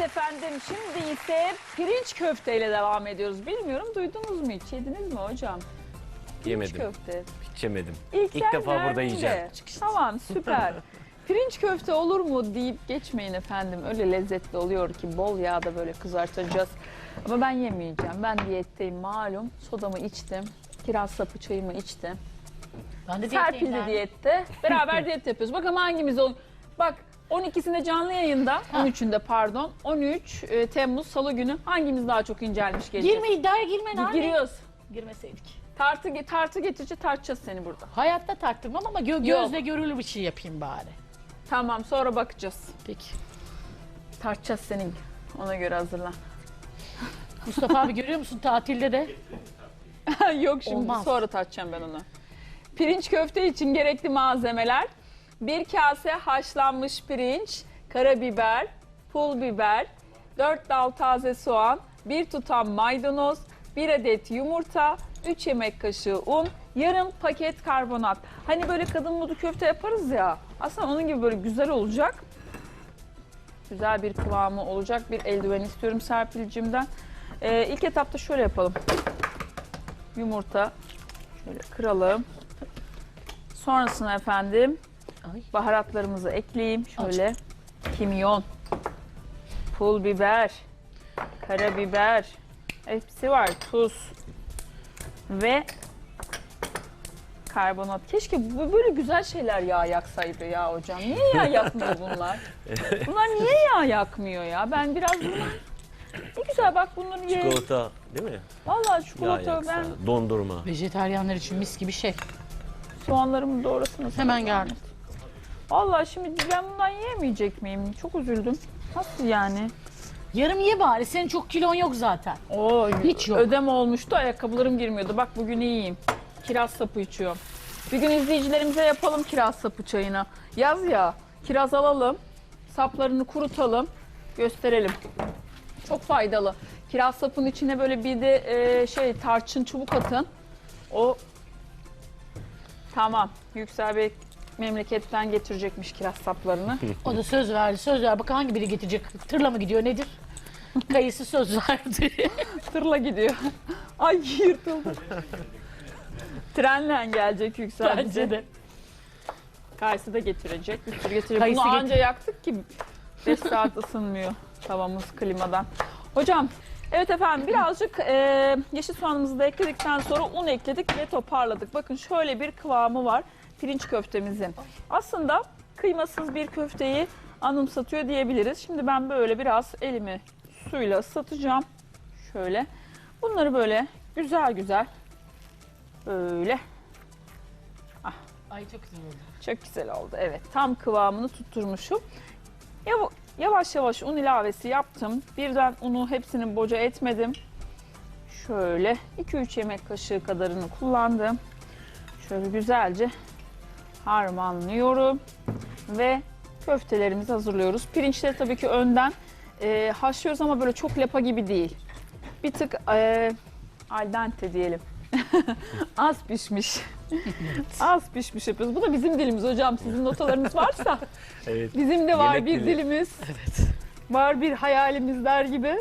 Evet efendim şimdi ise pirinç köfteyle devam ediyoruz. Bilmiyorum duydunuz mu hiç? Yediniz mi hocam? Pirinç Yemedim. köfte. Hiç yemedim. İlk, İlk defa burada yiyeceğim. Tamam süper. Pirinç köfte olur mu deyip geçmeyin efendim. Öyle lezzetli oluyor ki bol yağda böyle kızartacağız. Ama ben yemeyeceğim. Ben diyetteyim malum. Sodamı içtim. Kiraz sapı çayımı içtim. Ben de Serpil diyetteyim de ben. diyette. Beraber diyet yapıyoruz. Bakalım hangimiz ol. Bak 12'sinde canlı yayında, 13'ünde pardon, 13 e, Temmuz Salı günü hangimiz daha çok incelmiş gelecek? Girme iddiaya girme Gi- Nane. Giriyoruz. Girmeseydik. Tartı, ge- tartı getirici tartacağız seni burada. Hayatta tarttırmam ama gö- gözle görülür bir şey yapayım bari. Tamam sonra bakacağız. Peki. Tartacağız senin. Ona göre hazırlan. Mustafa abi görüyor musun tatilde de? Yok şimdi Olmaz. sonra tartacağım ben onu. Pirinç köfte için gerekli malzemeler. Bir kase haşlanmış pirinç, karabiber, pul biber, 4 dal taze soğan, bir tutam maydanoz, 1 adet yumurta, 3 yemek kaşığı un, yarım paket karbonat. Hani böyle kadın budu köfte yaparız ya. Aslında onun gibi böyle güzel olacak. Güzel bir kıvamı olacak bir eldiven istiyorum Serpil'cimden. Ee, ilk etapta şöyle yapalım yumurta şöyle kıralım. Sonrasında efendim Ay. baharatlarımızı ekleyeyim. Şöyle kimyon, pul biber, karabiber, hepsi var. Tuz ve karbonat. Keşke bu böyle güzel şeyler yağ yaksaydı ya hocam. Niye yağ yakmıyor bunlar? Bunlar niye yağ yakmıyor ya? Ben biraz bunlar... Ne güzel bak bunları ye. Çikolata değil mi? Vallahi Yağ çikolata yaksa, ben Dondurma. Vejeteryanlar için mis gibi şey. Soğanlarımı doğrasınız. Hemen geldim. Vallahi şimdi ben bundan yiyemeyecek miyim? Çok üzüldüm. Nasıl yani? Yarım ye bari. Senin çok kilon yok zaten. Oo, Hiç yok. Ödem olmuştu, ayakkabılarım girmiyordu. Bak bugün iyiyim. Kiraz sapı içiyorum. Bir gün izleyicilerimize yapalım kiraz sapı çayını. Yaz ya, kiraz alalım, saplarını kurutalım, gösterelim. Çok faydalı. Kiraz sapının içine böyle bir de e, şey tarçın çubuk atın. O tamam. Yüksel Bey memleketten getirecekmiş kiraz saplarını. O da söz verdi. Söz ver. Bak hangi biri getirecek? Tırla mı gidiyor nedir? Kayısı söz verdi. Tırla gidiyor. Ay yırtıldı. Trenle gelecek Yüksel Bence de. Kayısı da getirecek. Bir sürü getirecek. Kayısı Bunu anca yaktık ki 5 saat ısınmıyor tavamız klimadan. Hocam evet efendim birazcık e, yeşil soğanımızı da ekledikten sonra un ekledik ve toparladık. Bakın şöyle bir kıvamı var pirinç köftemizin. Aslında kıymasız bir köfteyi anımsatıyor diyebiliriz. Şimdi ben böyle biraz elimi suyla ıslatacağım. Şöyle. Bunları böyle güzel güzel böyle Ay çok güzel oldu. çok güzel oldu. Evet tam kıvamını tutturmuşum. Yav- Yavaş yavaş un ilavesi yaptım. Birden unu hepsini boca etmedim. Şöyle 2-3 yemek kaşığı kadarını kullandım. Şöyle güzelce harmanlıyorum. Ve köftelerimizi hazırlıyoruz. Pirinçleri tabii ki önden e, haşlıyoruz ama böyle çok lapa gibi değil. Bir tık e, al dente diyelim. Az pişmiş. Az pişmiş yapıyoruz. Bu da bizim dilimiz hocam. Sizin notalarınız varsa Evet. bizim de var Yemek bir dili. dilimiz. Evet. Var bir hayalimiz der gibi.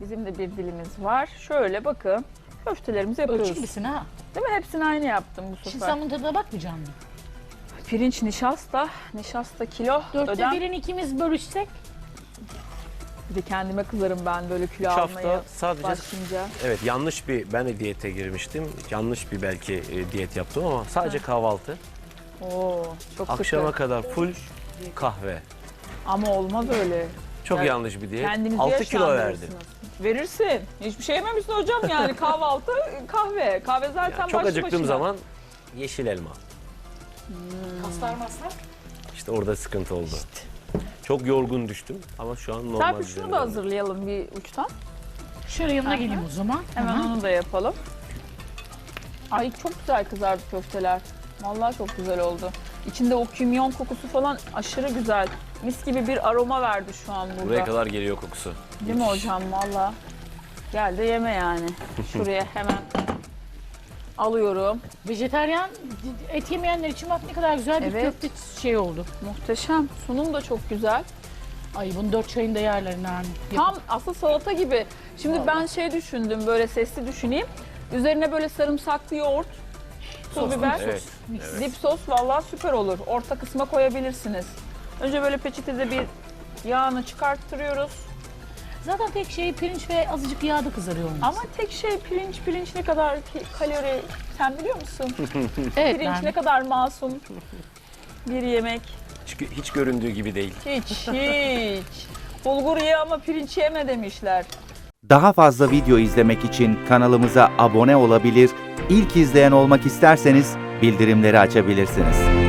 Bizim de bir dilimiz var. Şöyle bakın. Köftelerimizi yapıyoruz. Ölçü gibisin ha. Değil mi? Hepsini aynı yaptım bu Şimdi sefer. sen bunun tadına bakmayacaksın mı? Pirinç, nişasta, nişasta kilo. Dörtte ödem. birini ikimiz bölüşsek. Bir de kendime kızarım ben böyle kilo Üç almaya hafta sadece başlayınca. evet yanlış bir ben de diyete girmiştim. Yanlış bir belki e, diyet yaptım ama sadece kahvaltı. Oo, çok Akşama sıkı. kadar full kahve. Ama olmaz öyle. Çok Evet. yanlış bir diyet. Kendinizi 6 kilo verdim. yaşlandırırsınız. Verirsin. Hiçbir şey yememişsin hocam yani kahvaltı, kahve. Kahve zaten Yani çok başlı acıktığım başına. zaman yeşil elma. Kaslar maslar. İşte orada sıkıntı oldu. Çok yorgun düştüm ama şu an normal Serpil şunu da hazırlayalım bir uçtan. Şöyle yanına Aha. geleyim o zaman. Hemen Hemen. onu da yapalım. Ay çok güzel kızardı köfteler. Vallahi çok güzel oldu. İçinde o kimyon kokusu falan aşırı güzel. Mis gibi bir aroma verdi şu an burada. Buraya kadar geliyor kokusu. Değil mi hocam valla? Gel de yeme yani. Şuraya hemen alıyorum. Vejeteryan et yemeyenler için bak ne kadar güzel bir Evet. köfte şey oldu. Muhteşem. Sunum da çok güzel. Ay bunu dört çayında yerler yani. Tam aslında salata gibi. Şimdi ben şey düşündüm böyle sesli düşüneyim. Üzerine böyle sarımsaklı yoğurt, pul biber, Evet. dip sos vallahi süper olur. Orta kısma koyabilirsiniz. Önce böyle peçetede bir yağını çıkarttırıyoruz. Zaten tek şey pirinç ve azıcık yağda kızarıyor olması. Ama tek şey pirinç, pirinç ne kadar ki kalori sen biliyor musun? evet, Pirinç ben- ne kadar masum bir yemek. Hiç, hiç göründüğü gibi değil. Hiç hiç. Bulgur ye ama pirinç yeme demişler. Daha fazla video izlemek için kanalımıza abone olabilir, ilk izleyen olmak isterseniz bildirimleri açabilirsiniz.